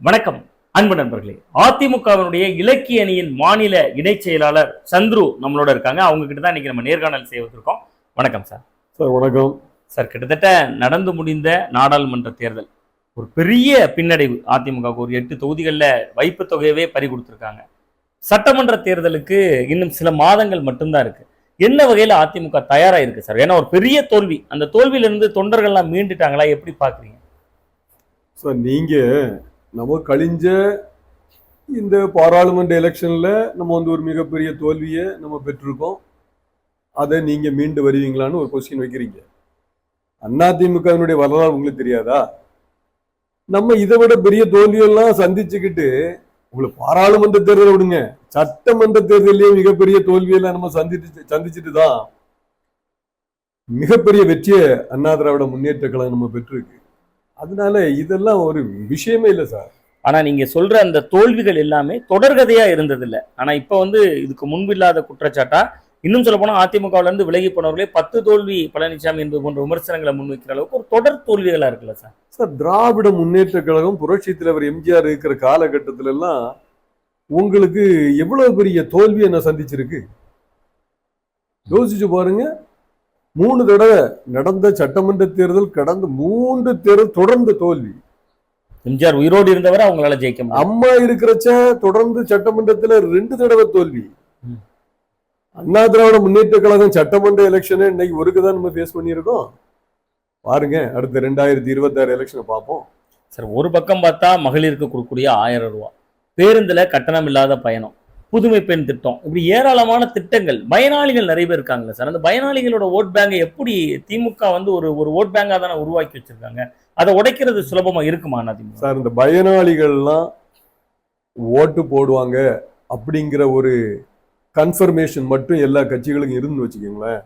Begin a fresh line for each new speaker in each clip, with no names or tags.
வணக்கம் அன்பு நண்பர்களே. அதிமுகவினுடைய இலக்கிய அணியின் மாநில இணைச் செயலாளர் சந்துரு நம்மளோட இருக்காங்க. அவங்க கிட்ட தான் இன்னைக்கு நம்ம நேர்காணல் செய்ய வந்திருக்கோம். வணக்கம் சார்.
சார் வணக்கம்.
சார் கிட்டத்தட்ட நடந்து முடிந்த நாடாளுமன்ற தேர்தல் ஒரு பெரிய பின்னடைவு. அதிமுகவுக்கு ஒரு எட்டு தொகுதிகளில் வைப்பு தொகையவே பறி கொடுத்துருக்காங்க. சட்டமன்ற தேர்தலுக்கு இன்னும் சில மாதங்கள் மட்டும்தான் இருக்கு. என்ன வகையில் அதிமுக தயாரா இருக்கு சார்? ஏன்னா ஒரு பெரிய தோல்வி. அந்த தோல்வியிலிருந்து தொண்டர்கள்லாம் மீண்டுட்டாங்களா? எப்படி பாக்குறீங்க?
சார் நீங்க நம்ம கழிஞ்ச இந்த பாராளுமன்ற எலெக்ஷன்ல நம்ம வந்து ஒரு மிகப்பெரிய தோல்வியை நம்ம பெற்றிருக்கோம். அதை நீங்க மீண்டு வருவீங்களான்னு ஒரு கொஸ்டின் வைக்கிறீங்க. அதிமுகவினுடைய வரலாறு உங்களுக்கு தெரியாதா? நம்ம இதை விட பெரிய தோல்வியெல்லாம் சந்திச்சுக்கிட்டு உங்களுக்கு பாராளுமன்ற தேர்தலை விடுங்க. சட்டமன்ற தேர்தலையே மிகப்பெரிய தோல்வியெல்லாம் நம்ம சந்திச்சு சந்திச்சுட்டு தான் மிகப்பெரிய வெற்றியை அண்ணா திராவிட முன்னேற்ற கழகம் நம்ம பெற்றிருக்கு. அதனால இதெல்லாம் ஒரு விஷயமே இல்லை சார்.
ஆனா நீங்க சொல்ற அந்த தோல்விகள் எல்லாமே தொடர்கதையா இருந்தது இல்ல ஆனா இப்ப வந்து இதுக்கு முன்பில்லாத குற்றச்சாட்டா இன்னும் சொல்ல போனா அதிமுகவுல இருந்து விலகி போனவர்களே பத்து தோல்வி பழனிசாமி என்பது போன்ற விமர்சனங்களை முன்வைக்கிற அளவுக்கு ஒரு தொடர் தோல்விகளா இருக்குல்ல சார்?
சார் திராவிட முன்னேற்ற கழகம் புரட்சி தலைவர் எம்ஜிஆர் இருக்கிற காலகட்டத்தில எல்லாம் உங்களுக்கு எவ்வளவு பெரிய தோல்வியை நான் சந்திச்சிருக்கு? யோசிச்சு பாருங்க. மூணு தடவை நடந்த சட்டமன்ற தேர்தல் கடந்த மூன்று தேர்தல் தொடர்ந்து தோல்வி.
எம்ஜிஆர் உயிரோடு இருந்தவரை அவங்களால ஜெயிக்க
அம்மா இருக்கிறச்ச தொடர்ந்து சட்டமன்றத்துல ரெண்டு தடவை தோல்வி. அண்ணா திராவிட முன்னேற்ற கழகம் சட்டமன்ற எலெக்ஷனை இன்னைக்கு ஒருக்கு தான் நம்ம ஃபேஸ் பண்ணியிருக்கோம். பாருங்க அடுத்த ரெண்டாயிரத்தி இருபத்தாறு எலெக்ஷனை பார்ப்போம்.
சார் ஒரு பக்கம் பார்த்தா மகளிருக்கு கொடுக்கக்கூடிய ஆயிரம் ரூபாய். பேருந்துல கட்டணம் இல்லாத பயணம். புதுமை பெண் திட்டம். இப்படி ஏராளமான திட்டங்கள் பயனாளிகள் நிறைய பேர் இருக்காங்கல்ல சார். அந்த பயனாளிகளோட ஓட் பேங்கை எப்படி திமுக வந்து ஒரு ஒரு ஓட் பேங்கா தானே உருவாக்கி வச்சிருக்காங்க? அதை உடைக்கிறது சுலபமா இருக்குமா அதிமுக
சார் இந்த பயனாளிகள்லாம் ஓட்டு போடுவாங்க அப்படிங்கிற ஒரு கன்ஃபர்மேஷன் மட்டும் எல்லா கட்சிகளுக்கும் இருந்து வச்சுக்கோங்களேன்.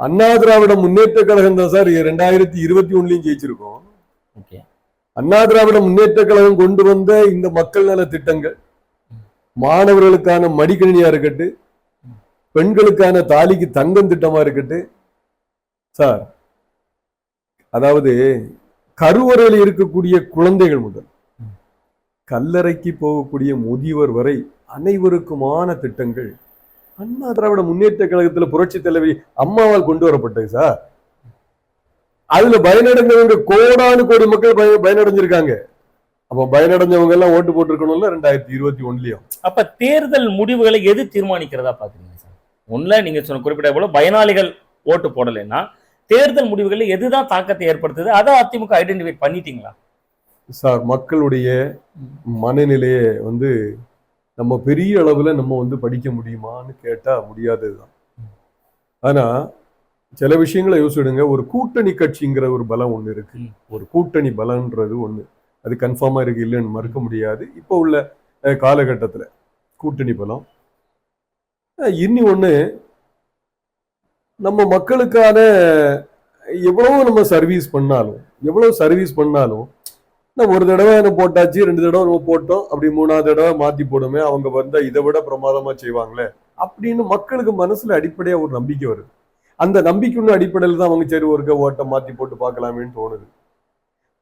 அண்ணா திராவிட முன்னேற்ற கழகம் தான் சார் ரெண்டாயிரத்தி இருபத்தி ஒண்ணுலயும் ஜெயிச்சிருக்கோம்.
ஓகே.
அண்ணா திராவிட முன்னேற்ற கழகம் கொண்டு வந்த இந்த மக்கள் நல திட்டங்கள் மாணவர்களுக்கான மடிக்கணினியா இருக்கட்டும் பெண்களுக்கான தாலிக்கு தங்கம் திட்டமா இருக்கட்டும் சார் அதாவது கருவறையில் இருக்கக்கூடிய குழந்தைகள் முதல் கல்லறைக்கு போகக்கூடிய முதியவர் வரை அனைவருக்குமான திட்டங்கள். அண்ணா திராவிட முன்னேற்ற கழகத்துல புரட்சி தலைவி அம்மாவால் கொண்டு வரப்பட்டது சார். அதுல பயனடைந்தவங்க கோடானு கோடி மக்கள் பயனடைஞ்சிருக்காங்க. அப்ப பயனடைஞ்சவங்க எல்லாம் ஓட்டு போட்டிருக்கணும்ல ரெண்டாயிரத்தி இருபத்தி ஒண்ணுலயும்?
அப்ப தேர்தல் முடிவுகளை எது தீர்மானிக்கிறதா பாக்குறீங்க சார்? ஒண்ணுல நீங்க சொன்ன குறிப்பிட்ட போல பயனாளிகள் ஓட்டு போடலைன்னா தேர்தல் முடிவுகளில் எதுதான் தாக்கத்தை ஏற்படுத்துது? அதை அதிமுக ஐடென்டிஃபை பண்ணிட்டீங்களா?
சார் மக்களுடைய மனநிலையை வந்து நம்ம பெரிய அளவுல நம்ம வந்து படிக்க முடியுமான்னு கேட்டா முடியாததுதான். ஆனா சில விஷயங்களை யோசிடுங்க ஒரு கூட்டணி கட்சிங்கிற ஒரு பலம் ஒண்ணு இருக்கு. ஒரு கூட்டணி பலம்ன்றது ஒண்ணு. அது கன்ஃபார்மாக இருக்கு இல்லைன்னு மறுக்க முடியாது. இப்போ உள்ள காலகட்டத்தில் காலகட்டத்துல கூட்டணி பலம். இன்னி ஒண்ணு நம்ம மக்களுக்கான எவ்வளவு நம்ம சர்வீஸ் பண்ணாலும் எவ்வளவு சர்வீஸ் பண்ணாலும் நான் ஒரு தடவை என்ன போட்டாச்சு ரெண்டு தடவை நம்ம போட்டோம் அப்படி மூணாவது தடவை மாத்தி போடுமே அவங்க வந்தா இதை விட பிரமாதமா செய்வாங்களே? அப்படின்னு மக்களுக்கு மனசுல அடிப்படையா ஒரு நம்பிக்கை வருது. அந்த நம்பிக்கைன்னு அடிப்படையில் தான் அவங்க சரி ஒருக்க ஓட்டை மாத்தி போட்டு பார்க்கலாமேன்னு தோணுது.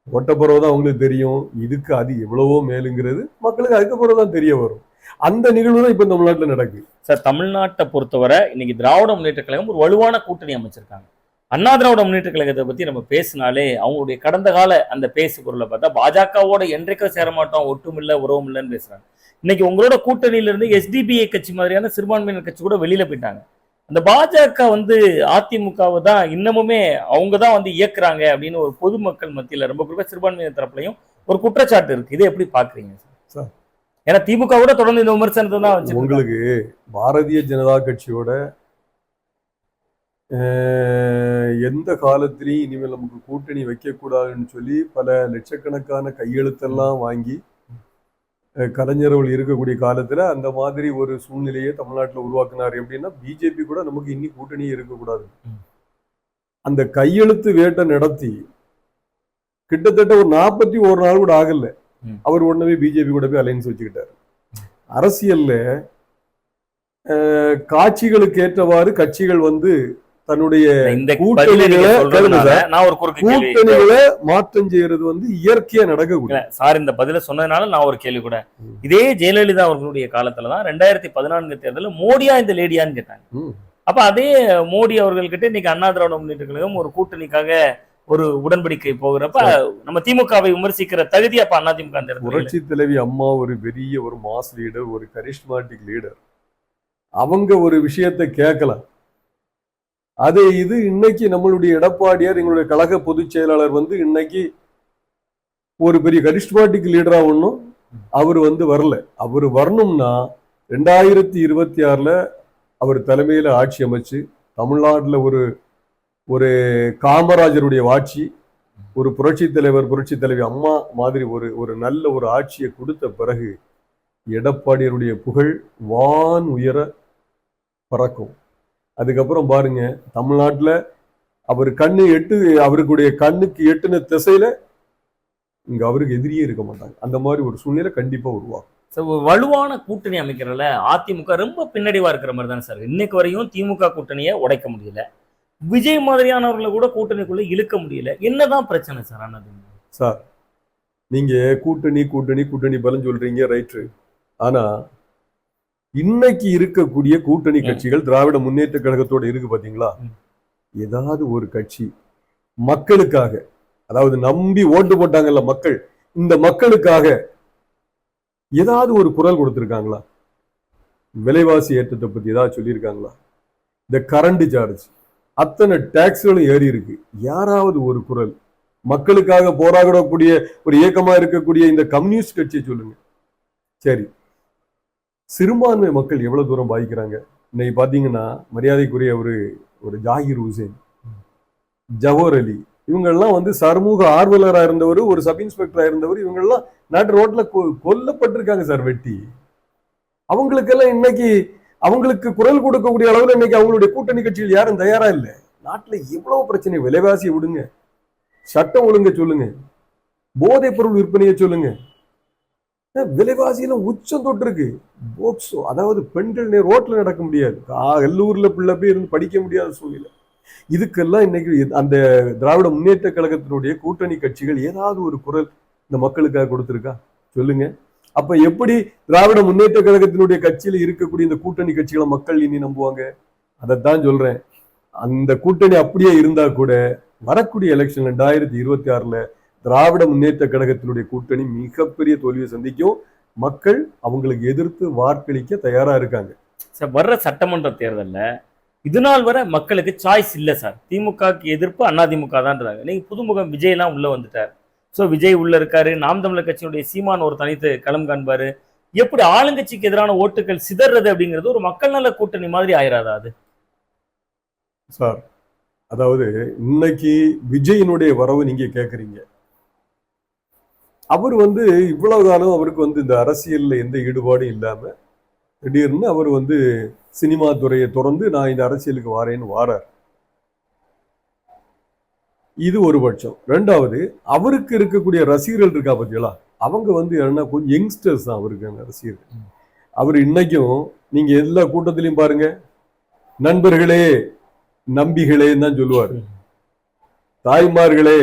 ஓட்டப்புறவு தான் அவங்களுக்கு தெரியும். இதுக்கு அது எவ்வளவோ மேலுங்கிறது மக்களுக்கு அதுக்கப்புறம் தான் தெரிய வரும். அந்த நிகழ்வு தான் இப்போ தமிழ்நாட்டில் நடக்குது
சார் தமிழ்நாட்டை பொறுத்தவரை இன்னைக்கு திராவிட முன்னேற்ற கழகம் ஒரு வலுவான கூட்டணி அமைச்சிருக்காங்க. அண்ணா திராவிட முன்னேற்ற கழகத்தை பற்றி நம்ம பேசினாலே அவங்களுடைய கடந்த கால அந்த பேசு பொருளை பார்த்தா பாஜகவோட என்றைக்கும் சேர மாட்டோம் உறவும் இல்லைன்னு பேசுகிறாங்க இன்னைக்கு உங்களோட கூட்டணியிலிருந்து எஸ்டிபிஐ கட்சி மாதிரியான சிறுபான்மையினர் கட்சி கூட வெளியில் போயிட்டாங்க. அந்த பாஜக வந்து அதிமுகவை தான் இன்னமுமே அவங்க தான் வந்து இயக்குறாங்க அப்படின்னு ஒரு பொதுமக்கள் மத்தியில ரொம்ப குறிப்பா சிறுபான்மையினர் தரப்புலையும் ஒரு குற்றச்சாட்டு இருக்கு. இதை எப்படி பாக்குறீங்க சார். ஏன்னா திமுக கூட தொடர்ந்து இந்த விமர்சனத்தை தான் வச்சு
உங்களுக்கு பாரதிய ஜனதா கட்சியோட எந்த காலத்திலையும் இனிமேல் நமக்கு கூட்டணி வைக்கக்கூடாதுன்னு சொல்லி பல லட்சக்கணக்கான கையெழுத்தெல்லாம் வாங்கி அஹ், கலைஞர் அவர்கள் இருக்கக்கூடிய காலத்துல அந்த மாதிரி ஒரு சூழ்நிலையை தமிழ்நாட்டில் உருவாக்குனார். எப்படின்னா பிஜேபி கூட நமக்கு இன்னி கூட்டணியே இருக்கக்கூடாது. அந்த கையெழுத்து வேட்டை நடத்தி கிட்டத்தட்ட ஒரு நாற்பத்தி ஒரு நாள் கூட ஆகல. அவர் உடனே பிஜேபி கூட போய் அலைன்ஸ் வச்சுக்கிட்டாரு. அரசியல்ல காட்சிகளுக்கு ஏற்றவாறு கட்சிகள் வந்து தன்னுடைய
இந்த நான் ஒரு
கூட்டணிகளை மாற்றம் செய்யறது வந்து இயற்கையா நடக்கக்கூடிய
சார் இந்த பதில சொன்னதுனால நான் ஒரு கேள்வி கூட. இதே ஜெயலலிதா அவர்களுடைய காலத்துல தான் ரெண்டாயிரத்தி பதினான்கு தேர்தலில் மோடியா இந்த லேடியான்னு கேட்டாங்க. அப்ப அதே மோடி அவர்கள்கிட்ட இன்னைக்கு அண்ணா திராவிட முன்னேற்ற கழகம் ஒரு கூட்டணிக்காக ஒரு உடன்படிக்கை போகிறப்ப நம்ம திமுகவை விமர்சிக்கிற தகுதி அப்ப அண்ணா திமுக அந்த இடத்துல இல்ல.
புரட்சி தலைவி அம்மா ஒரு பெரிய ஒரு மாஸ் லீடர் ஒரு கரிஷ்மாட்டிக் லீடர் அவங்க ஒரு விஷயத்தை கேட்கலாம் அதே இது இன்னைக்கு நம்மளுடைய எடப்பாடியார் எங்களுடைய கழக பொதுச் செயலாளர் வந்து இன்னைக்கு ஒரு பெரிய கரிஷ்மாட்டிக் லீடரா ஒன்றும் அவர் வந்து வரல. அவர் வரணும்னா ரெண்டாயிரத்தி இருபத்தி ஆறில் அவர் தலைமையில் ஆட்சி அமைச்சு தமிழ்நாட்டில் ஒரு ஒரு காமராஜருடைய ஆட்சி ஒரு புரட்சி தலைவர் புரட்சி தலைவி அம்மா மாதிரி ஒரு ஒரு நல்ல ஒரு ஆட்சியை கொடுத்த பிறகு எடப்பாடியருடைய புகழ் வான் உயர பறக்கும். அதுக்கப்புறம் பாருங்க தமிழ்நாட்டுல அவர் கண்ணு எட்டு அவருக்குடைய கண்ணுக்கு எட்டுன திசையில இங்க அவருக்கு எதிரியே இருக்க மாட்டாங்க. அந்த மாதிரி ஒரு சூழ்நிலை கண்டிப்பா உருவாகும்.
ஒரு வலுவான கூட்டணி அமைக்கிறதுல அதிமுக ரொம்ப பின்னடைவா இருக்கிற மாதிரி தானே சார் இன்னைக்கு வரையும் திமுக கூட்டணியை உடைக்க முடியல. விஜய் மாதிரியானவர்களை கூட கூட்டணிக்குள்ள இழுக்க முடியல. என்னதான் பிரச்சனை சார் திமுக
சார் நீங்க கூட்டணி கூட்டணி கூட்டணி பலம் சொல்றீங்க ரைட்டு ஆனா இன்னைக்கு இருக்கக்கூடிய கூட்டணி. கட்சிகள் திராவிட முன்னேற்ற கழகத்தோட இருக்கு பாத்தீங்களா. ஏதாவது ஒரு கட்சி மக்களுக்காக அதாவது நம்பி ஓட்டு போட்டாங்கல்ல மக்கள் இந்த மக்களுக்காக ஏதாவது ஒரு குரல் கொடுத்திருக்காங்களா? விலைவாசி ஏற்றத்தை பத்தி ஏதாவது சொல்லியிருக்காங்களா? இந்த கரண்ட் சார்ஜ் அத்தனை டாக்ஸ்களும் ஏறி இருக்கு. யாராவது ஒரு குரல் மக்களுக்காக போராடக்கூடிய ஒரு இயக்கமா இருக்கக்கூடிய இந்த கம்யூனிஸ்ட் கட்சியை சொல்லுங்க. சரி சிறுபான்மை மக்கள் எவ்வளோ தூரம் பாதிக்கிறாங்க? இன்னைக்கு பார்த்தீங்கன்னா மரியாதைக்குரிய ஒரு ஒரு ஜாகிர் ஹுசேன் ஜவஹர் அலி இவங்கெல்லாம் வந்து சமூக ஆர்வலராக இருந்தவர் ஒரு சப் இன்ஸ்பெக்டராக இருந்தவர் இவங்கெல்லாம் நாட்டு ரோட்டில் கொ- கொல்லப்பட்டிருக்காங்க சார் வெட்டி. அவங்களுக்கெல்லாம் இன்னைக்கு அவங்களுக்கு குரல் கொடுக்கக்கூடிய அளவில் இன்னைக்கு அவங்களுடைய கூட்டணி கட்சிகள் யாரும் தயாரா இல்லை. நாட்டில் எவ்வளவு பிரச்சனை விலைவாசியை விடுங்க. சட்டம் ஒழுங்க சொல்லுங்க. போதைப் பொருள் விற்பனையை சொல்லுங்க. விலைவாசியெல்லாம் விலைவாசியில உச்சம் தொட்டிருக்கு. போக்சோ அதாவது பெண்கள் நே- ரோட்ல நடக்க முடியாது. கா- எல்லூர்ல பிள்ளை போய் இருந்து படிக்க முடியாத சூழ்நிலை. இதுக்கெல்லாம் இன்னைக்கு அந்த திராவிட முன்னேற்ற கழகத்தினுடைய கூட்டணி கட்சிகள் ஏதாவது ஒரு குரல் இந்த மக்களுக்காக கொடுத்துருக்கா? சொல்லுங்க. அப்ப எப்படி திராவிட முன்னேற்ற கழகத்தினுடைய கட்சியில இருக்கக்கூடிய இந்த கூட்டணி கட்சிகளை மக்கள் இனி நம்புவாங்க? அதைத்தான் சொல்றேன். அந்த கூட்டணி அப்படியே இருந்தா கூட வரக்கூடிய எலெக்ஷன் ரெண்டாயிரத்தி இருபத்தி ஆறுல திராவிட முன்னேற்ற கழகத்தினுடைய கூட்டணி மிகப்பெரிய தோல்வியை சந்திக்கும். மக்கள் அவங்களுக்கு எதிர்த்து வாக்களிக்க தயாரா இருக்காங்க.
சார் வர்ற சட்டமன்ற தேர்தல்ல இது நாள் வரை மக்களுக்கு சாய்ஸ் இல்ல சார். திமுகக்கு எதிர்ப்பு அண்ணா திமுக தான்றாங்க நீங்க புதுமுகம் விஜய் எல்லாம் உள்ள வந்துட்டார். சோ விஜய் உள்ள இருக்காரு. நாம் தமிழர் கட்சியினுடைய சீமான் ஒரு தனித்து களம் காண்பாரு. எப்படி ஆளுங்கட்சிக்கு எதிரான ஓட்டுகள் சிதறது அப்படிங்கிறது ஒரு மக்கள் நல கூட்டணி மாதிரி ஆயிராதா அது?
சார் அதாவது இன்னைக்கு விஜயினுடைய வரவு நீங்க கேக்குறீங்க. அவர் வந்து இவ்வளவு காலம் அவருக்கு வந்து இந்த அரசியல்ல எந்த ஈடுபாடும் இல்லாம திடீர்னு அவர் வந்து சினிமா துறையை திறந்து நான் இந்த அரசியலுக்கு வாரேன்னு வாரார். இது ஒரு பட்சம். ரெண்டாவது அவருக்கு இருக்கக்கூடிய ரசிகர்கள் இருக்கா பார்த்தீங்களா அவங்க வந்து என்ன கொஞ்சம் யங்ஸ்டர்ஸ் தான் அவருக்கான ரசிகர்கள். அவர் இன்னைக்கும் நீங்க எல்லா கூட்டத்திலையும் பாருங்க நண்பர்களே நம்பிகளேன்னு தான் சொல்லுவார். தாய்மார்களே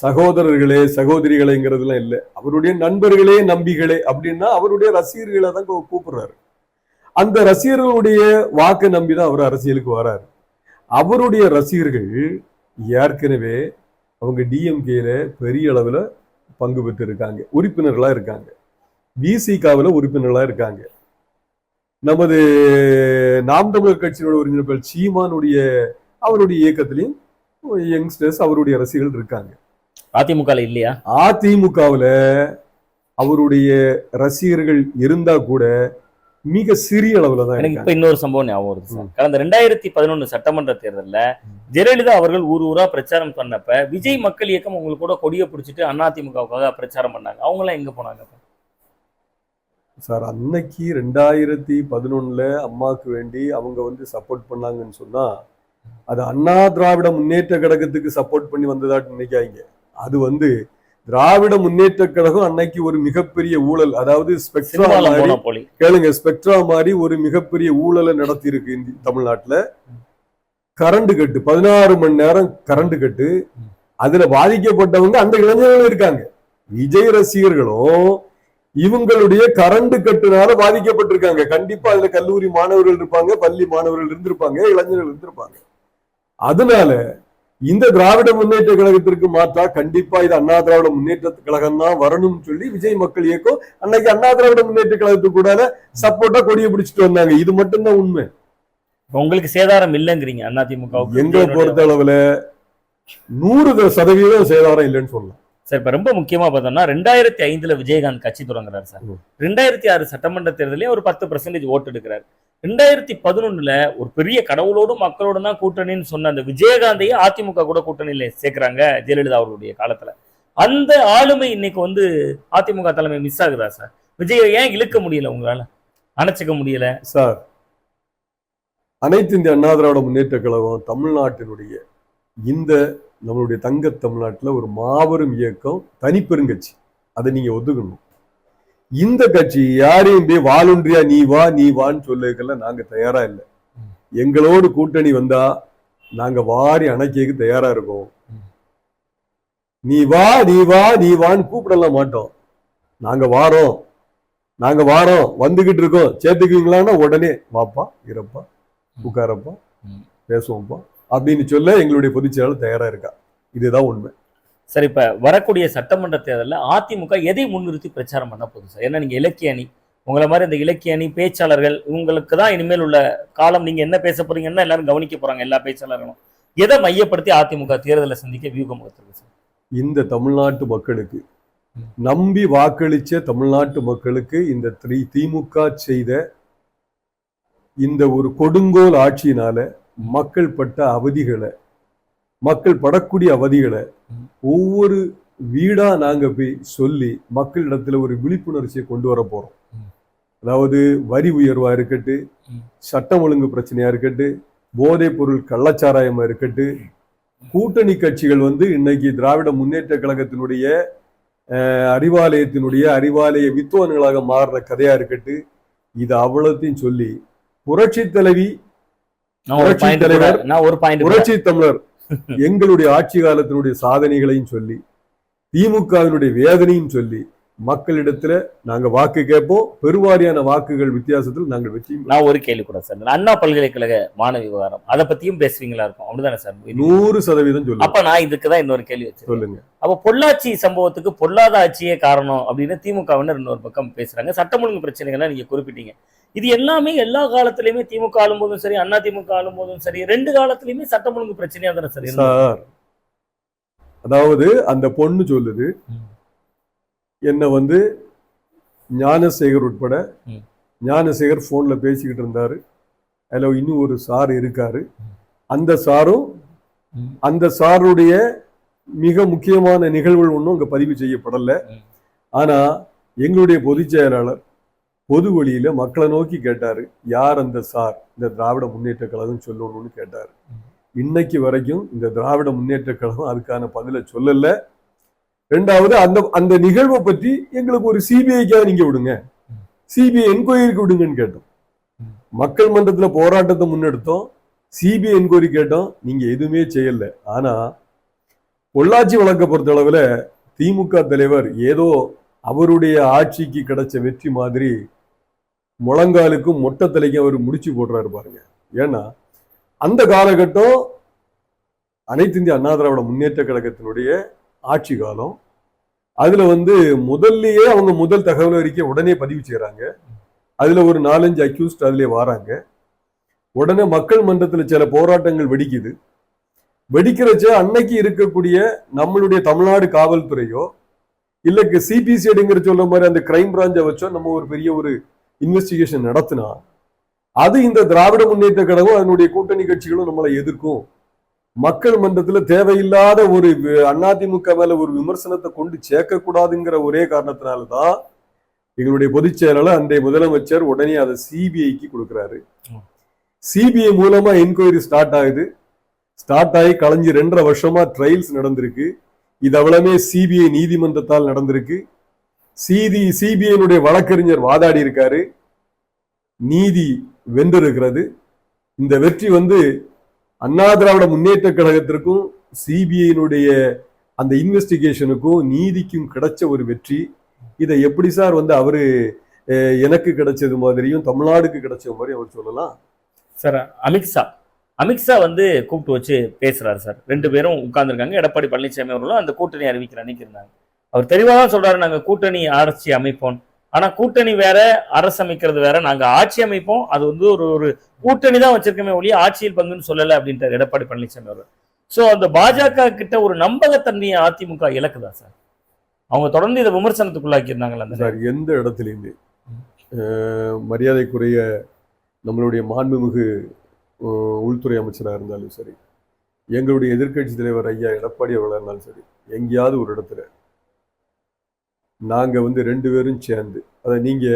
சகோதரர்களே சகோதரிகளேங்கிறதுலாம் இல்லை. அவருடைய நண்பர்களே நம்பிகளே அப்படின்னா அவருடைய ரசிகர்களை தான் கூப்பிடுறாரு. அந்த ரசிகர்களுடைய வாக்கை நம்பி தான் அவர் அரசியலுக்கு வராரு. அவருடைய ரசிகர்கள் ஏற்கனவே அவங்க டிஎம்கேல பெரிய அளவில் பங்கு பெற்று இருக்காங்க. உறுப்பினர்களாக இருக்காங்க விசிகாவில் உறுப்பினர்களாக இருக்காங்க. நமது நாம் தமிழர் கட்சியோட ஒருங்கிணைப்பாளர் சீமானுடைய அவருடைய இயக்கத்திலையும் யங்ஸ்டர்ஸ் அவருடைய ரசிகர்கள் இருக்காங்க.
அதிமுக இல்லையா?
அதிமுகவுல அவருடைய ரசிகர்கள் இருந்தா கூட மிக சிறிய அளவுல தான்
எனக்கு இப்ப இன்னொரு சம்பவம் ஞாபகம் வருது சார். கடந்த ரெண்டாயிரத்தி பதினொன்னு சட்டமன்ற தேர்தல்ல ஜெயலலிதா அவர்கள் ஊர் ஊரா பிரச்சாரம் பண்ணப்ப விஜய் மக்கள் இயக்கம் உங்களுக்கு கூட கொடியை பிடிச்சிட்டு அதிமுகவுக்காக பிரச்சாரம் பண்ணாங்க. அவங்க எல்லாம் எங்க போனாங்க
சார் அன்னைக்கு ரெண்டாயிரத்தி பதினொன்னுல அம்மாவுக்கு வேண்டி அவங்க வந்து சப்போர்ட் பண்ணாங்கன்னு சொன்னா அது அண்ணா திராவிட முன்னேற்ற கழகத்துக்கு சப்போர்ட் பண்ணி வந்ததாட்டு நினைக்காங்க அது வந்து திராவிட முன்னேற்ற கழகம் அன்னைக்கு ஒரு மிகப்பெரிய ஊழல். அதாவது ஸ்பெக்ட்ரா மாதிரி கேளுங்க ஸ்பெக்ட்ரா மாதிரி ஒரு மிகப்பெரிய ஊழலை நடத்தி இருக்கு தமிழ்நாட்டுல. கரண்ட் கட்டு பதினாறு மணி நேரம் கரண்ட் கட்டு. அதுல பாதிக்கப்பட்டவங்க அந்த இளைஞர்களும் இருக்காங்க. விஜய் ரசிகர்களும் இவங்களுடைய கரண்ட் கட்டுனால பாதிக்கப்பட்டிருக்காங்க. கண்டிப்பா அதுல கல்லூரி மாணவர்கள் இருப்பாங்க பள்ளி மாணவர்கள் இருந்திருப்பாங்க இளைஞர்கள் இருந்திருப்பாங்க. அதனால இந்த திராவிட முன்னேற்ற கழகத்திற்கு மாற்றா கண்டிப்பா இது அண்ணா திராவிட முன்னேற்ற கழகம் தான் வரணும்னு சொல்லி விஜய் மக்கள் இயக்கம் அன்னைக்கு அண்ணா திராவிட முன்னேற்ற கழகத்துக்கு கூட சப்போர்ட்டா கொடியை பிடிச்சிட்டு வந்தாங்க. இது மட்டும்தான் உண்மை.
உங்களுக்கு சேதாரம் இல்லைங்கிறீங்க அதிமுக
எங்களை பொறுத்த அளவுல நூறு சதவீதம் சேதாரம் இல்லைன்னு சொல்லலாம்.
சார் இப்ப ரொம்ப முக்கியமா பார்த்தோம்னா ரெண்டாயிரத்தி ஐந்துல விஜயகாந்த் கட்சி தொடங்குறாரு சார். ரெண்டாயிரத்தி ஆறு சட்டமன்ற தேர்தலையும் ஒரு பத்து பர்சன்டேஜ் ஓட்டு எடுக்கிறார். ரெண்டாயிரத்தி பதினொன்னுல ஒரு பெரிய கடவுளோடும் மக்களோடும் தான் கூட்டணின்னு சொன்ன அந்த விஜயகாந்தையே அதிமுக கூட கூட்டணியில சேர்க்கிறாங்க ஜெயலலிதா அவர்களுடைய காலத்துல. அந்த ஆளுமை இன்னைக்கு வந்து அதிமுக தலைமை மிஸ் ஆகுதா சார்? விஜயை ஏன் இழுக்க முடியல உங்களால? அணைச்சிக்க முடியல?
சார் அனைத்து இந்திய அண்ணா திராவிட முன்னேற்ற கழகம் தமிழ்நாட்டினுடைய இந்த நம்மளுடைய தங்க தமிழ்நாட்டுல ஒரு மாபெரும் இயக்கம் தனிப்பெருங்கட்சி. அதை நீங்க ஒத்துக்கணும் இந்த கட்சி யாரையும் போய் வாலுன்றியா நீ வா நீ வான்னு சொல்லுறதுக்கெல்லாம் நாங்க தயாரா இல்லை. எங்களோடு கூட்டணி வந்தா நாங்க வாரி அணைக்கிறதுக்கு தயாரா இருக்கோம். நீ வா நீ வா நீ வான்னு கூப்பிடலாம் மாட்டோம். நாங்க வாரோம். நாங்க வாரோம். வந்துகிட்டு இருக்கோம். சேர்த்துக்குவீங்களான்னா உடனே வாப்பா இருப்பா உட்காரப்பா. பேசுவோம்ப்பா. அப்படின்னு சொல்ல எங்களுடைய பொதுச் செயலாளர் தயாரா இருக்கா. இதுதான் உண்மை.
சரி இப்ப வரக்கூடிய சட்டமன்ற தேர்தலில் அதிமுக எதை முன்னிறுத்தி பிரச்சாரம் பண்ண போகுது சார்? ஏன்னா நீங்க இலக்கிய அணி உங்களை மாதிரி இந்த இலக்கிய அணி பேச்சாளர்கள் உங்களுக்கு தான் இனிமேல் உள்ள காலம் நீங்க என்ன பேச போறீங்கன்னா எல்லாரும் கவனிக்க போறாங்க எல்லா பேச்சாளர்களும். எதை மையப்படுத்தி அதிமுக தேர்தலை சந்திக்க வியூகம் வகுத்திருக்கு சார்?
இந்த தமிழ்நாட்டு மக்களுக்கு. நம்பி வாக்களிச்ச தமிழ்நாட்டு மக்களுக்கு இந்த திமுக செய்த இந்த ஒரு கொடுங்கோல் ஆட்சியினால மக்கள் பட்ட அவதிகளை மக்கள் படக்கூடிய அவதிகளை. ஒவ்வொரு வீடா நாங்க போய் சொல்லி மக்களிடத்துல ஒரு விழிப்புணர்ச்சியை கொண்டு வர போறோம்
ம்.
அதாவது வரி உயர்வா இருக்கட்டு
ம்.
சட்டம் ஒழுங்கு பிரச்சனையா இருக்கட்டு போதைப் பொருள் கள்ளச்சாராயமா இருக்கட்டு கூட்டணி கட்சிகள் வந்து இன்னைக்கு திராவிட முன்னேற்ற கழகத்தினுடைய அறிவாலயத்தினுடைய அறிவாலய வித்துவான்களாக மாறுற கதையா இருக்கட்டு இது அவ்வளத்தையும் சொல்லி புரட்சி தலைவி
நான் ஒரு
புரட்சி
பாயிண்ட்
தலைவர், புரட்சி தமிழர். எங்களுடைய ஆட்சி காலத்தினுடைய சாதனைகளையும் சொல்லி திமுகவினுடைய வேதனையும் சொல்லி மக்களிடத்துல நாங்க வாக்கு கேட்போம். பெருவாரியான வாக்குகள் வித்தியாசத்தில் நாங்கள் பெறுவோம்.
நான் ஒரு கேள்வி கூட சார். அண்ணா பல்கலைக்கழக மாணவ விவகாரம். அதை பத்தியும் பேசுவீங்களா இருக்கும்? அப்படிதானே சார்?
நூறு சதவீதம் சொல்லுங்க.
அப்ப நான் இதுக்கு தான் இன்னொரு கேள்வி வச்சிருக்கேன்
சொல்லுங்க.
அப்ப பொள்ளாச்சி சம்பவத்துக்கு பொல்லாத ஆட்சியே காரணம் அப்படின்னு திமுகவினர் இன்னொரு பக்கம் பேசுறாங்க. சட்டம் ஒழுங்கு பிரச்சனைகளை நீங்க குறிப்பிட்டீங்க. இது எல்லாமே எல்லா காலத்திலயுமே திமுக ஆளும்போதும் சரி அண்ணா திமுக ஆளும்போதும் சரி ரெண்டு காலத்திலயுமே சட்டம் ஒழுங்கு பிரச்சனையா தானே சார்
அதாவது அந்த பொண்ணு சொல்லுது. என்ன வந்து ஞானசேகர் உட்பட. ஞானசேகர் போன்ல பேசிக்கிட்டு இருந்தாரு அதுல இன்னும் ஒரு சார் இருக்காரு. அந்த சாரும். அந்த சாருடைய மிக முக்கியமான நிகழ்வுகள் ஒன்றும் அங்க பதிவு செய்யப்படல
ம்.
ஆனா எங்களுடைய பொதுச் செயலாளர் பொது வழியில மக்களை நோக்கி கேட்டாரு யார் அந்த சார் இந்த திராவிட முன்னேற்ற கழகம் சொல்லணும்னு கேட்டாரு. இன்னைக்கு வரைக்கும் இந்த திராவிட முன்னேற்ற கழகம் அதுக்கான பதிலை சொல்லல ரெண்டாவது அந்த அந்த நிகழ்வை பற்றி எங்களுக்கு ஒரு சிபிஐக்காக நீங்க விடுங்க. சிபிஐ என்கொயரிக்கு விடுங்கன்னு கேட்டோம். மக்கள் மன்றத்துல போராட்டத்தை முன்னெடுத்தோம். சிபிஐ என்கொயரி கேட்டோம். நீங்க எதுவுமே செய்யல. ஆனா பொள்ளாச்சி வழக்கை பொறுத்த அளவுல திமுக தலைவர் ஏதோ அவருடைய ஆட்சிக்கு கிடைச்ச வெற்றி மாதிரி முழங்காலுக்கும் மொட்டை தலைக்கும் அவர் முடிச்சு போடுறாரு பாருங்க. ஏன்னா அந்த காலகட்டம் அனைத்து இந்திய அண்ணா திராவிட முன்னேற்ற கழகத்தினுடைய ஆட்சி காலம். அதில் வந்து முதல்லயே அவங்க முதல் தகவல் அறிக்கை உடனே பதிவு செய்கிறாங்க அதில் ஒரு நாலஞ்சு அக்யூஸ்ட் அதிலே வராங்க. உடனே மக்கள் மன்றத்தில் சில போராட்டங்கள் வெடிக்குது. வெடிக்கிறச்ச அன்னைக்கு இருக்கக்கூடிய நம்மளுடைய தமிழ்நாடு காவல்துறையோ இல்லை சிபிசிஐடிங்கிற சொல்ல மாதிரி அந்த கிரைம் பிராஞ்சை வச்சோ நம்ம ஒரு பெரிய ஒரு இன்வெஸ்டிகேஷன் நடத்தினா அது இந்த திராவிட முன்னேற்ற கழகம் அதனுடைய கூட்டணி கட்சிகளும் நம்மளை எதிர்க்கும். மக்கள் மன்றத்துல தேவையில்லாத ஒரு அதிமுக மேல ஒரு விமர்சனத்தை கொண்டு சேர்க்க கூடாதுங்கிற ஒரே காரணத்தினாலதான் எங்களுடைய பொதுச் செயலாளர் அன்றைய முதலமைச்சர் உடனே அதை சிபிஐக்கு கொடுக்கிறாரு. சிபிஐ மூலமா என்கொயரி ஸ்டார்ட் ஆகுது. ஸ்டார்ட் ஆகி கலைஞ்சு ரெண்டரை வருஷமா ட்ரையல்ஸ் நடந்திருக்கு. இது அவ்வளவுமே சிபிஐ நீதிமன்றத்தால் நடந்திருக்கு. சிதி சிபிஐனுடைய வழக்கறிஞர் வாதாடி இருக்காரு. நீதி வென்றிருக்கிறது. இந்த வெற்றி வந்து அண்ணா திராவிட முன்னேற்ற கழகத்திற்கும் சிபிஐனுடைய அந்த இன்வெஸ்டிகேஷனுக்கும் நீதிக்கும் கிடைச்ச ஒரு வெற்றி. இதை எப்படி சார் வந்து அவரு எனக்கு கிடைச்சது மாதிரியும் தமிழ்நாடுக்கு கிடைச்ச மாதிரி அவர் சொல்லலாம்?
சார் அமித்ஷா அமித்ஷா வந்து கூப்பிட்டு வச்சு பேசுறாரு சார். ரெண்டு பேரும் உட்கார்ந்துருக்காங்க. எடப்பாடி பழனிசாமி அவர்களும் அந்த கூட்டணி அறிவிக்கிற அன்னைக்கு இருந்தாங்க. அவர் தெளிவாக தான் சொல்றாரு நாங்கள் கூட்டணி ஆராய்ச்சி அமைப்போம். ஆனா கூட்டணி வேற அரசு அமைக்கிறது வேற நாங்க ஆட்சி அமைப்போம். அது வந்து ஒரு ஒரு கூட்டணி தான் வச்சிருக்கமே ஒழிய ஆட்சியில் பங்குன்னு சொல்லல அப்படின்ட்டு எடப்பாடி பழனிசாமி அவர் சோ அந்த பாஜக கிட்ட ஒரு நம்பகத்தன்மையை அதிமுக இலக்குதா சார்? அவங்க தொடர்ந்து இதை விமர்சனத்துக்குள்ளாக்கியிருந்தாங்களா
சார் எந்த இடத்துலையுமே மரியாதைக்குரிய நம்மளுடைய மாண்புமிகு உள்துறை அமைச்சராக இருந்தாலும் சரி எங்களுடைய எதிர்க்கட்சி தலைவர் ஐயா எடப்பாடி அவர்களாக இருந்தாலும் சரி எங்கேயாவது ஒரு இடத்துல நாங்க வந்து ரெண்டு பேரும் சேர்ந்து அதை நீங்க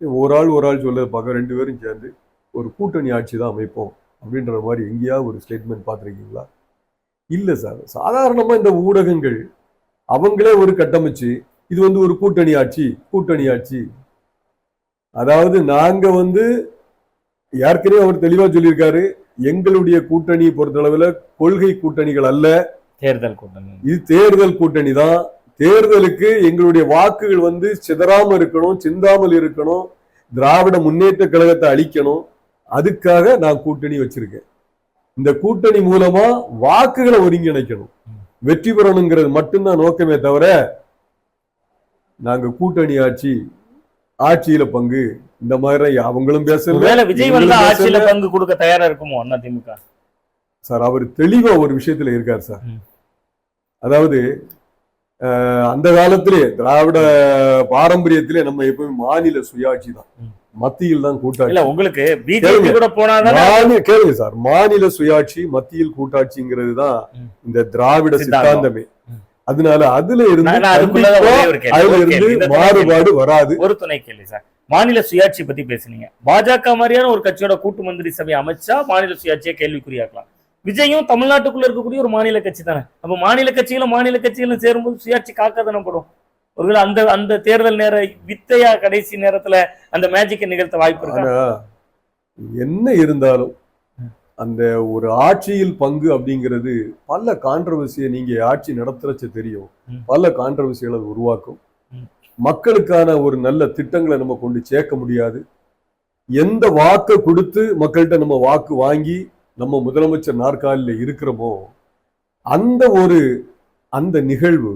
ஒரு ஆள் ஒரு ஆள் சொல்ல பார்க்க ரெண்டு பேரும் சேர்ந்து ஒரு கூட்டணி ஆட்சி தான் அமைப்போம் அப்படின்ற மாதிரி எங்கேயாவது ஒரு ஸ்டேட்மெண்ட் பார்த்துருக்கீங்களா? இல்லை சார் சாதாரணமா இந்த ஊடகங்கள் அவங்களே ஒரு கட்டமைச்சு இது வந்து ஒரு கூட்டணி ஆட்சி கூட்டணி ஆட்சி. அதாவது நாங்க வந்து ஏற்கனவே அவர் தெளிவா சொல்லியிருக்காரு எங்களுடைய கூட்டணி பொறுத்தளவுல கொள்கை கூட்டணிகள் அல்ல.
தேர்தல் கூட்டணி.
இது தேர்தல் கூட்டணி தான். தேர்தலுக்கு எங்களுடைய வாக்குகள் வந்து சிதறாம இருக்கணும் சிந்தாமல் இருக்கணும் திராவிட முன்னேற்ற கழகத்தை அழிக்கணும். அதுக்காக நான் கூட்டணி வச்சிருக்கேன். இந்த கூட்டணி மூலமா வாக்குகளை ஒருங்கிணைக்கணும். வெற்றி பெறணுங்கிறது மட்டும்தான் நோக்கமே தவிர நாங்க கூட்டணி ஆட்சி ஆட்சியில பங்கு இந்த மாதிரி அவங்களும் பேசல.
ஒருவேளை விஜய்
இவங்களும்
வந்தா
பேசல.
ஆட்சியில பங்கு கொடுக்க தயாரா இருக்குமோ அண்ணா திமுக?
சார் அவர் தெளிவா ஒரு விஷயத்துல இருக்கார் சார். அதாவது அந்த காலத்திலே திராவிட பாரம்பரியத்திலே நம்ம எப்பவுமே மாநில சுயாட்சி தான். மத்தியில் தான் கூட்டாட்சி.
உங்களுக்கு
கேளுங்க. சார். மாநில சுயாட்சி மத்தியில் கூட்டாட்சிங்கிறது தான். இந்த திராவிட
சித்தாந்தம்.
அதனால அதுல இருந்து. அதுல இருந்து மாறுபாடு வராது.
ஒரு துணை கேள்வி சார். மாநில சுயாட்சி பத்தி பேசுனீங்க. பாஜக மாதிரியான ஒரு கட்சியோட கூட்டு மந்திரி சபை அமைச்சா மாநில சுயாட்சியை கேள்விக்குறியாக்கலாம். விஜயும் தமிழ்நாட்டுக்குள்ள இருக்கக்கூடிய ஒரு மாநில கட்சி தானே. அப்ப மாநில கட்சிகளும் மாநில கட்சிகளும் சேரும்போது சுயாட்சி காக்காதானே படும் ஒருவேளை அந்த அந்த தேர்தல் நேர வித்தையா கடைசி நேரத்துல அந்த மேஜிக்கை நிகழ்த்த வாய்ப்பு இருக்கா?
என்ன இருந்தாலும் அந்த ஒரு ஆட்சியில் பங்கு அப்படிங்கிறது பல கான்ட்ரவர்சியை நீங்க ஆட்சி நடத்துறச்ச தெரியும். பல கான்ட்ரவர்சிகளை உருவாக்கும். மக்களுக்கான ஒரு நல்ல திட்டங்களை நம்ம கொண்டு சேர்க்க முடியாது. எந்த வாக்கை கொடுத்து மக்கள்கிட்ட நம்ம வாக்கு வாங்கி நம்ம முதலமைச்சர் நாற்காலியில் இருக்கிறோமோ அந்த ஒரு அந்த நிகழ்வு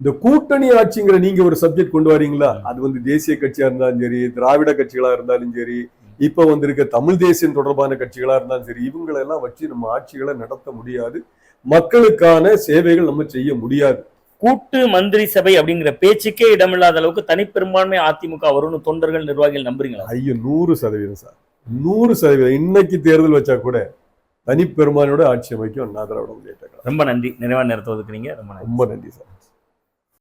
இந்த கூட்டணி ஆட்சிங்கிற நீங்க ஒரு சப்ஜெக்ட் கொண்டு வரீங்களா? அது வந்து தேசிய கட்சியா இருந்தாலும் சரி திராவிட கட்சிகளா இருந்தாலும் சரி இப்ப வந்திருக்க தமிழ் தேசியம் தொடர்பான கட்சிகளா இருந்தாலும் சரி இவங்களெல்லாம் வச்சு நம்ம ஆட்சிகளை நடத்த முடியாது. மக்களுக்கான சேவைகள் நம்ம செய்ய முடியாது.
கூட்டு மந்திரி சபை அப்படிங்கிற பேச்சுக்கே இடமில்லாத அளவுக்கு தனிப்பெரும்பான்மை அதிமுக வரும்னு தொண்டர்கள் நிர்வாகிகள் நம்புறீங்களா?
ஐயோ நூறு சதவீதம் சார். நூறு சதவீதம் இன்னைக்கு தேர்தல் வச்சா கூட தனிப்பெருமானோட ஆட்சி அமைக்கும் அண்ணா திராவிட முன்னேற்ற
ரொம்ப நன்றி. நிறைவா நேரத்தை ஒதுக்குறீங்க ரொம்ப
ரொம்ப நன்றி சார்.